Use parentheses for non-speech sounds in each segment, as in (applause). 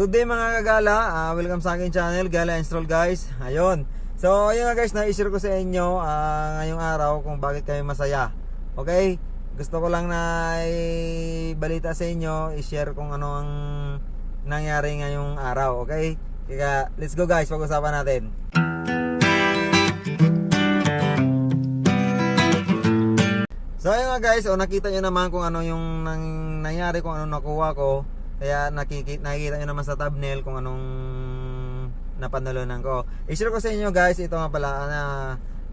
Good day mga kagala, Ah, welcome sa aking channel, Gala Install guys. Ayun, so ayun nga guys, na-share ko sa inyo ah, ngayong araw kung bakit kayo masaya. Okay, gusto ko lang na balita sa inyo, i-share kung ano ang nangyari ngayong araw Okay, kaya let's go guys, pag-usapan natin. So ayun nga guys, o nakita nyo naman kung ano yung nang, nangyari, kung ano nakuha ko. Kaya nakikita, nakikita nyo naman sa thumbnail kung anong napanalunan ko. I-share ko sa inyo guys, ito nga pala na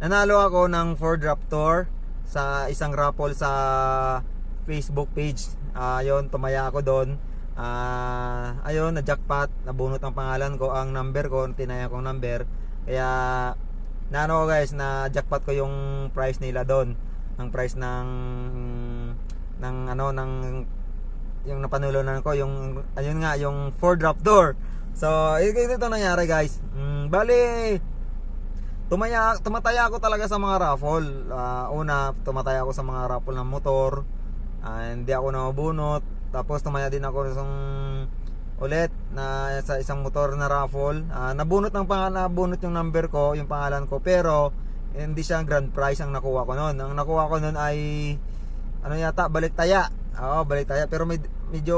nanalo ako ng Ford Raptor sa isang raffle sa Facebook page. Ayun, tumaya ako doon. Ah, ayun, na jackpot, nabunot ang pangalan ko, ang number ko, tinaya kong number. Kaya na ano ko guys, na jackpot ko yung price nila doon ang price ng ng ano ng yung napanulunan ko yung ayun nga yung Ford Raptor so ito, ito nangyari guys. Mm, bali tumaya tumataya ako talaga sa mga raffle. Ah, una tumataya ako sa mga raffle ng motor Ah, hindi ako namabunot tapos tumaya din ako sa ulit na sa isang motor na raffle. Ah, nabunot ng pangalan nabunot yung number ko yung pangalan ko pero hindi siya grand prize ang nakuha ko noon. Ang nakuha ko noon ay ano yata, baliktaya. Oo, baliktaya. Pero med- medyo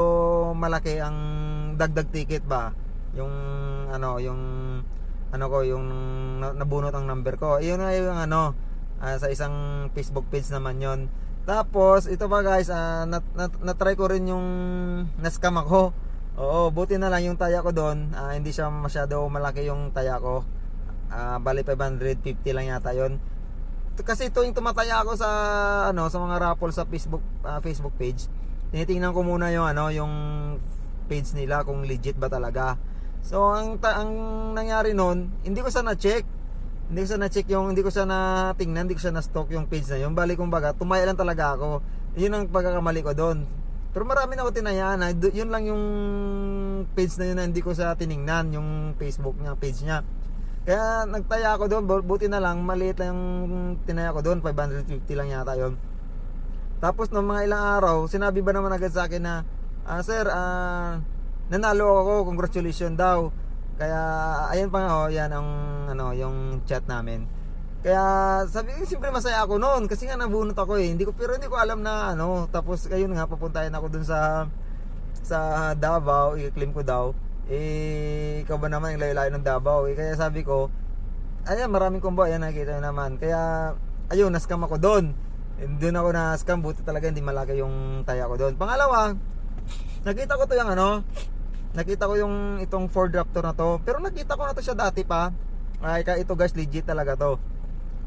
malaki ang dagdag ticket ba. Yung ano, yung ano ko, yung na- nabunot ang number ko. Iyon na yung ano, ah, sa isang Facebook page naman yon. Tapos ito ba guys, ah, nat, nat, ko rin yung na-scam ako. Oo, buti na lang yung taya ko doon, ah, hindi siya masyado malaki yung taya ko. Ah, bali 550 lang yata 'yon. Kasi yung tumataya ako sa ano sa mga raffle sa Facebook ah, Facebook page. Tinitingnan ko muna yung ano yung page nila kung legit ba talaga. So ang ta- ang nangyari noon, hindi ko siya na-check. Hindi ko siya na-check yung hindi ko siya na tingnan, hindi ko siya na-stalk yung page na yun. Bali kumbaga, tumaya lang talaga ako. Yun ang pagkakamali ko doon. Pero marami na ako tinayaan. Yun lang yung page na yun na hindi ko siya tiningnan, yung Facebook niya, page niya. Kaya nagtaya ako doon, bu- buti na lang, maliit lang yung tinaya ko doon, 550 lang yata yon. Tapos nung mga ilang araw, sinabi ba naman agad sa akin na, ah, sir, ah, nanalo ako, congratulations daw. Kaya, ayun pa nga, oh, yan ang, ano, yung chat namin. Kaya, sabi ko, siyempre masaya ako noon, kasi nga nabunot ako eh. Hindi ko, pero hindi ko alam na, ano, tapos, ayun nga, papuntahin ako dun sa, sa Davao, i-claim ko daw eh ikaw ba naman yung layo-layo ng Davao eh, kaya sabi ko ayan maraming combo ayan nakita nyo naman kaya ayun na-scam ako doon doon ako na-scam buti talaga hindi malaki yung taya ko doon. Pangalawa nakita ko to yung ano nakita ko yung itong Ford Raptor na to. Pero nakita ko na to siya dati pa. Ay kaya ito guys legit talaga to.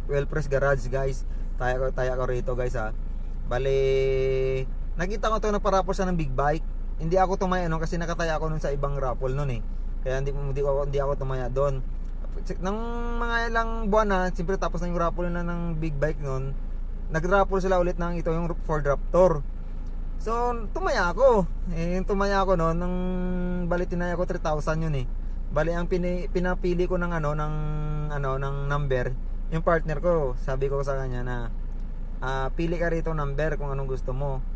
Well press garage guys. Taya ko taya ko rito guys ha. Bali nakita ko to nagparapos siya ng big bike. Hindi ako tumaya no kasi nakataya ako nun sa ibang raffle nun eh. Kaya hindi, hindi, ako, hindi ako tumaya doon. Nang mga ilang buwan na siyempre tapos na yung raffle na ng big bike nun nag-raffle sila ulit ng ito yung Ford Raptor so tumaya ako eh tumaya ako noon nang bali tinaya ko 3,000 yun eh bali ang pini, pinapili ko ng ano ng ano ng number yung partner ko sabi ko sa kanya na ah, pili ka rito number kung anong gusto mo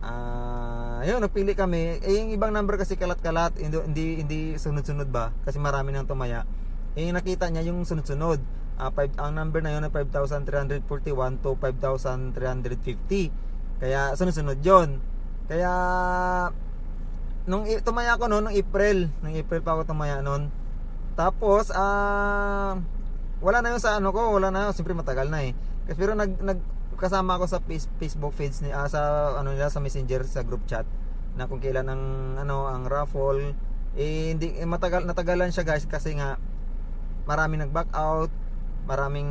Ah, ayun, nagpili kami. Eh, yung ibang number kasi kalat-kalat, hindi hindi, sunod-sunod ba? Kasi marami nang tumaya. Eh, nakita niya yung sunod-sunod. Ah, five, ang number na yun ay 5,341 to 5,350. Kaya sunod-sunod 'yon. Kaya nung tumaya ako noon, nung April, nung April pa ako tumaya noon. Tapos ah wala na yun sa ano ko, wala na yun, siyempre matagal na eh. Kasi pero nag, nag kasama ako sa face- Facebook page ni ah, sa ano nila sa Messenger sa group chat na kung kailan ang ano ang raffle eh hindi eh, matagal natagalan siya guys kasi nga maraming nag-back out, maraming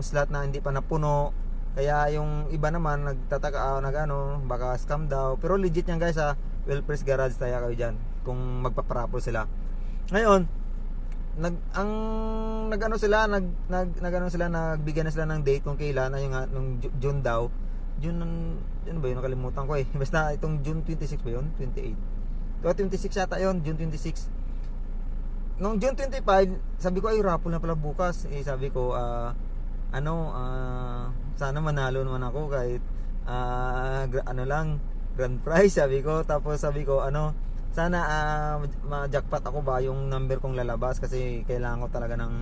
slot na hindi pa napuno. Kaya yung iba naman nagtataka ah, nag ano, baka scam daw. Pero legit yan guys ha. Well Press Garage tayo kayo diyan kung magpaparapol sila. Ngayon, nag ang nagano sila nag nag nagano sila nagbigyan na sila ng date kung kailan ayun nga nung Ju- June daw June yun ba yun nakalimutan ko eh (laughs) basta itong June 26 ba yun 28 to 26 yata yun June 26 nung June 25 sabi ko ay raffle na pala bukas. Eh sabi ko ah ano ah sana manalo naman ako kahit ah, gra- ano lang grand prize. (laughs) Sabi ko tapos sabi ko ano sana ah, ma-jackpot ako ba yung number kong lalabas kasi kailangan ko talaga ng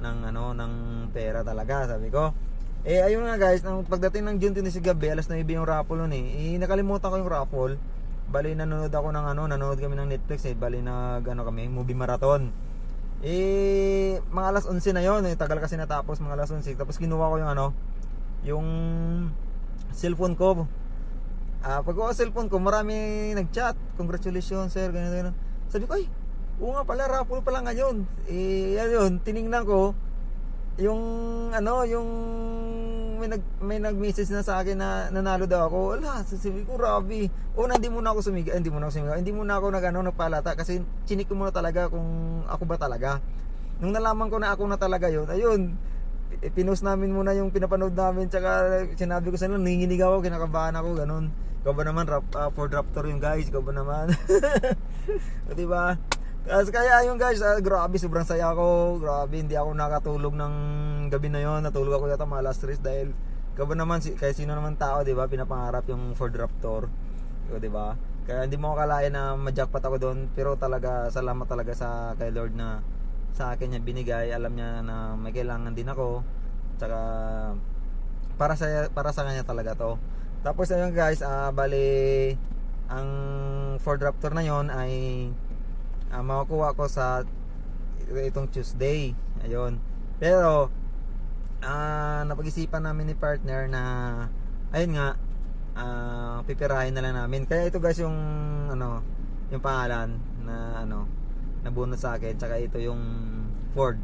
ng ano ng pera talaga. Sabi ko. Eh ayun nga guys nang pagdating ng June 26 gabi alas 9 yung raffle nun eh, eh nakalimutan ko yung raffle bali nanonood ako ng ano nanonood kami ng Netflix eh bali nag ano kami movie marathon eh mga alas 11 na yon eh tagal kasi natapos mga alas 11 tapos kinuha ko yung ano yung cellphone ko Ah, pag ako cellphone ko, marami nag-chat. Congratulations, sir. Ganyan, ganyan. Sabi ko, ay, oo nga pala, raffle pala ngayon. Eh, yan yun, tiningnan ko, yung, ano, yung, may nag may nag-message na sa akin na nanalo daw ako. Wala, sabi ko, Rabi. Una, hindi muna ako sumiga, hindi muna ako sumiga. Hindi muna ako nag ano, nagpalata kasi chinik ko muna talaga kung ako ba talaga. Nung nalaman ko na ako na talaga yun, ayun, pi- pinost namin muna yung pinapanood namin tsaka sinabi ko sa nila, nanginginig ako, kinakabahan ako, ganun. Ikaw ba naman, rap, uh, Ford Raptor yung guys, ikaw ba naman? (laughs) o, diba? Tapos kaya yung guys, ah, grabe, sobrang saya ko. Grabe, hindi ako nakatulog ng gabi na yon Natulog ako yata mga last stress dahil ikaw ba naman, si, kaya sino naman tao, di ba? Pinapangarap yung Ford Raptor. Di ba? Kaya hindi mo akalain na ma-jackpot ako doon. Pero talaga, salamat talaga sa kay Lord na sa akin niya binigay. Alam niya na may kailangan din ako. Tsaka, para sa para sa kanya talaga to. Tapos ayun guys, ah bali ang Ford Raptor na yon ay ah, makukuha ko sa itong Tuesday. Ayun. Pero ah napag-isipan namin ni partner na ayun nga ah pipirahin na lang namin. Kaya ito guys yung ano, yung pangalan na ano nabunot sa akin tsaka ito yung Ford,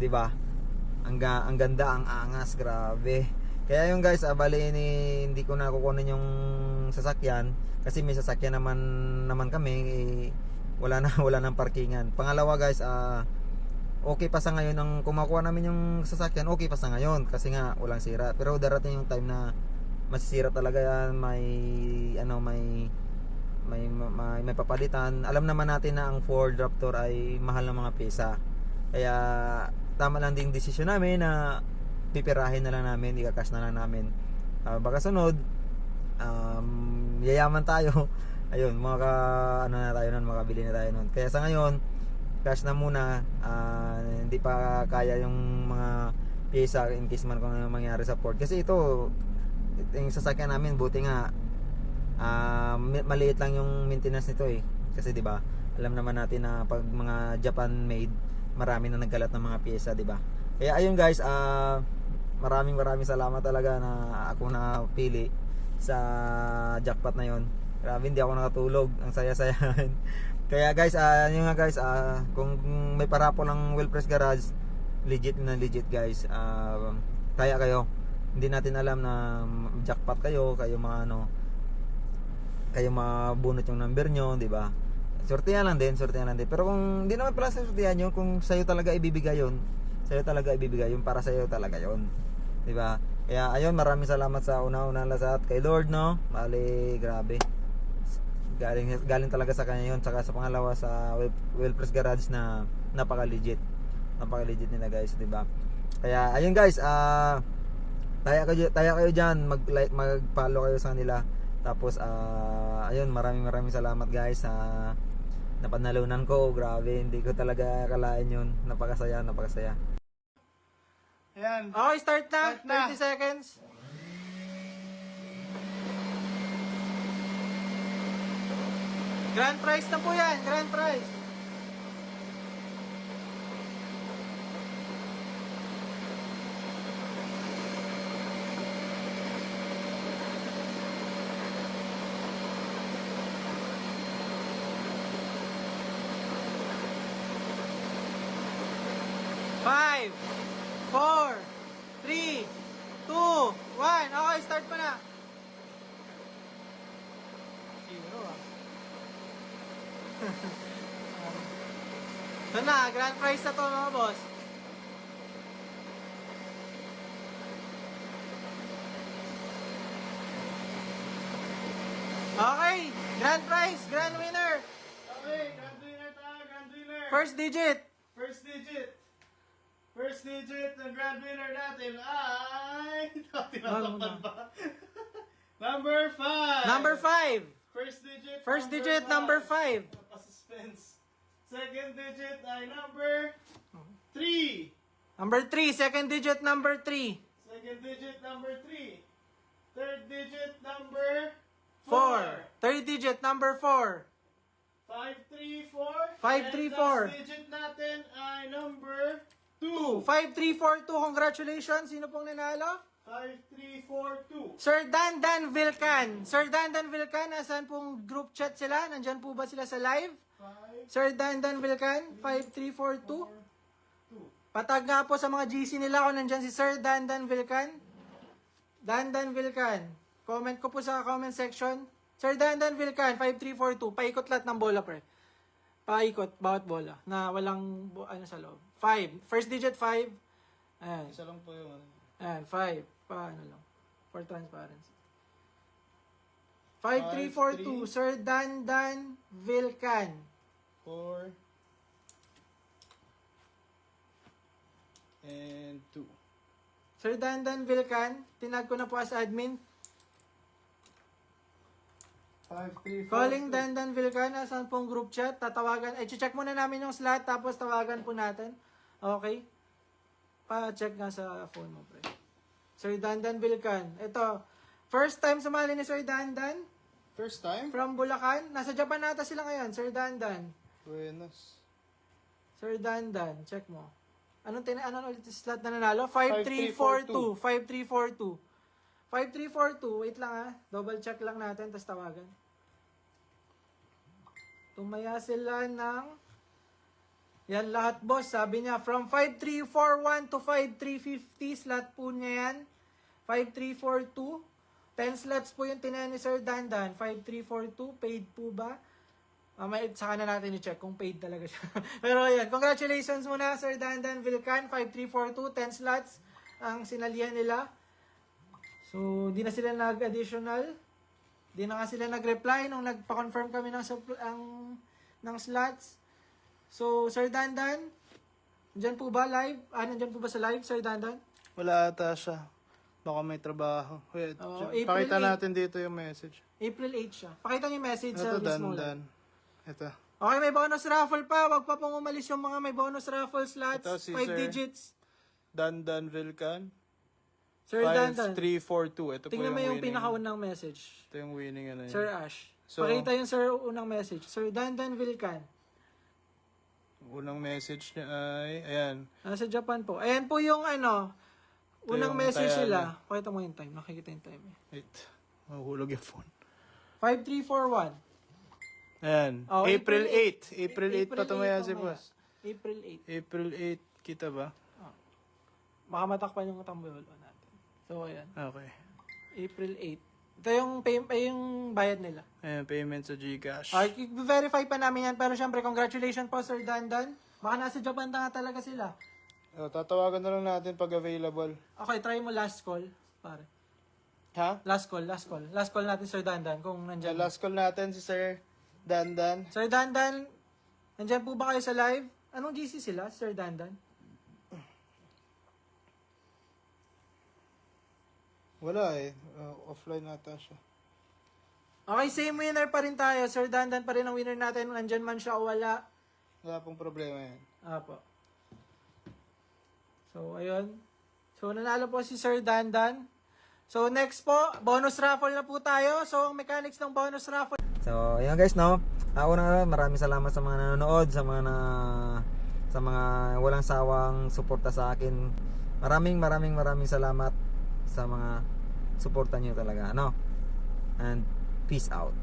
'di ba? Ang, ang ganda, ang angas, grabe. Kaya yung guys, ah, bali ni, hindi ko na kukunin yung sasakyan kasi may sasakyan naman naman kami eh, wala na (laughs) wala nang parkingan. Pangalawa guys, ah okay pa sa ngayon ang kumakuha namin yung sasakyan, okay pa sa ngayon kasi nga walang sira. Pero darating yung time na masisira talaga yan, may ano may may, may may papalitan. Alam naman natin na ang Ford Raptor ay mahal ng mga pesa. Kaya tama lang din desisyon namin na pipirahin na lang namin, ika-cash na lang namin. Ah, baka sunod, um, yayaman tayo. (laughs) Ayun, mga ano na tayo nun, makabili na tayo nun. Kaya sa ngayon, cash na muna. Ah, hindi pa kaya yung mga pyesa in case man kung ano mangyari sa Ford. Kasi ito, yung sasakyan namin, buti nga, mi- maliit lang yung maintenance nito eh. Kasi 'di ba? Alam naman natin na pag mga Japan made, marami na nagkalat ng mga pyesa, 'di ba? Kaya ayun guys, ah maraming maraming salamat talaga na ako na pili sa jackpot na 'yon. Grabe hindi ako nakatulog, ang saya-saya. (laughs) Kaya guys, ah yun nga guys, ah kung may parapo ng Well Press Garage, legit na legit guys. Ah kaya kayo. Hindi natin alam na jackpot kayo, kayo mga ano, kayo mabunot yung number nyo, di ba? Sortehan lang din, sortehan lang din. Pero kung hindi naman pala sa sortehan nyo, kung sa'yo talaga ibibigay yun, sa'yo talaga ibibigay yun, para sa'yo talaga yun. Di ba? Kaya ayun, maraming salamat sa una-una lahat kay Lord, no? Bali, grabe. Galing, galing talaga sa kanya yun. Tsaka sa pangalawa sa Well, well Press Garage na napaka-legit. Napaka-legit nila guys, di ba? Kaya ayun guys, ah taya kayo taya kayo diyan, mag-like, mag-follow kayo sa kanila. Tapos ah ayun, maraming maraming salamat guys sa napanalunan ko. Grabe, hindi ko talaga akalain yun. Napakasaya, napakasaya. Ayan. Okay, start na. Start na. 30 seconds. Grand prize na po yan, grand prize. Five, four, three, two, one. Okay, start mo na. Zero ah. Ito na, grand prize na to mga boss. Okay, grand prize, grand winner. Okay, grand winner tayo, grand winner. First digit. First digit. First digit ng grand winner natin ay... (laughs) Tinatakpan ba? (laughs) Number 5. Number five. First digit. First digit, number 5. Suspense. Second digit ay number 3. Number 3, second digit, number 3. Second digit number 3. Third digit number 4. Third digit, number 4. 534. 534. And last digit natin ay number 2. 5342, congratulations. Sino pong nanalo? 5342. Sir Dandan Vilcan. Sir Dandan Vilcan, nasaan pong group chat sila? Nandyan po ba sila sa live? 5 Sir Dandan Vilcan, 5342. 2. Patag nga po sa mga GC nila kung nandyan si Sir Dandan Vilcan. Dandan Vilcan. Comment ko po sa comment section. Sir Dandan Vilcan, 5342. Paikot lahat ng bola, pre. Paikot, bawat bola. Na walang, ano sa loob. 5. First digit, 5. Ayan. Isa lang po yung ano. Ayan, 5. Paano lang. For transparency. 5342, Sir Dandan Vilcan. 4 and 2. Sir Dandan Vilcan, tinag ko na po as admin. 5 3 Calling Dandan Vilcan, saan pong group chat? Tatawagan, eh, check muna namin yung slot, tapos tawagan po natin. Okay? Pa-check nga sa phone mo, pre. Sir Dandan Vilcan. Ito, first time sumali ni Sir Dandan First time? from Bulacan. Nasa Japan nata sila ngayon, Sir Dandan. Buenos. Sir Dandan, check mo. Anong tina anong ulit yung slot na nanalo? 5342. 5342. 5342. Wait lang ah. Double check lang natin tapos tawagan. Tumaya sila ng yan lahat boss. Sabi niya from 5341 to 5350 slot po niya yan. 5342. 10 slots po yung tinayan ni Sir Dandan. 5342. Paid po ba? Mamaya, saka na natin i-check kung paid talaga siya. (laughs) Pero ayan, congratulations muna Sir Dandan Vilcan, 5342, 10 slots ang sinalihan nila. So, di na sila nag-additional. Di na nga sila nag-reply nung nagpa-confirm kami ng, ang, ng slots. So, Sir Dandan, dyan po ba live? Ah, nandyan po ba sa live, Sir Dandan? Wala ata siya. Baka may trabaho. Wait, April pakita 8. natin dito yung message. April 8 siya. Pakita niyo yung message sa Ito, dan, mismo live. dan. Ito. Okay, may bonus raffle pa. Wag pa pong umalis yung mga may bonus raffle slots. Ito, si 5 Sir- digits. Dan Dan Vilcan. Sir Dandan. 5342. Ito Tingnan po mo yung yung winning. pinakaunang message. Ito yung winning ano yun. Sir Ash. So- Pakita yung sir unang message. Sir Dandan Vilcan. Unang message niya ay, ayan. Nasa Japan po. Ayan po yung ano, unang yung message tayan nila. Pakita mo yung time. Nakikita yung time. eh. Wait. Mahuhulog yung phone. 5341. Ayan. Oh, April April 8. April 8 pa tumaya si boss. April 8. April 8. Kita ba? Baka matakpan yung tambolo natin. So, ayan. Okay. April 8. Ito yung, pay, ay, yung bayad nila. Ayan, payment sa Gcash. Okay, verify pa namin yan. Pero syempre, congratulations po, Sir Dandan. Baka nasa Japan na nga talaga sila. Oh, tatawagan na lang natin pag available. Okay, try mo last call, pare. Ha? Last call, last call. Last call natin, Sir Dandan, kung The nandyan. last call natin si Sir Dandan. Sir Dandan, nandyan po ba kayo sa live? Anong GC sila, Sir Dandan? Wala eh. Uh, offline nata siya. Okay, same winner pa rin tayo. Sir Dandan pa rin ang winner natin. Nandyan man siya o wala. Wala pong problema yan. Apo. So, ayun. So, nanalo po si Sir Dandan. So, next po, bonus raffle na po tayo. So, ang mechanics ng bonus raffle. So, ayan guys, no. Ako na maraming salamat sa mga nanonood, sa mga na, sa mga walang sawang suporta sa akin. Maraming maraming maraming salamat sa mga suporta niyo talaga, no. And peace out.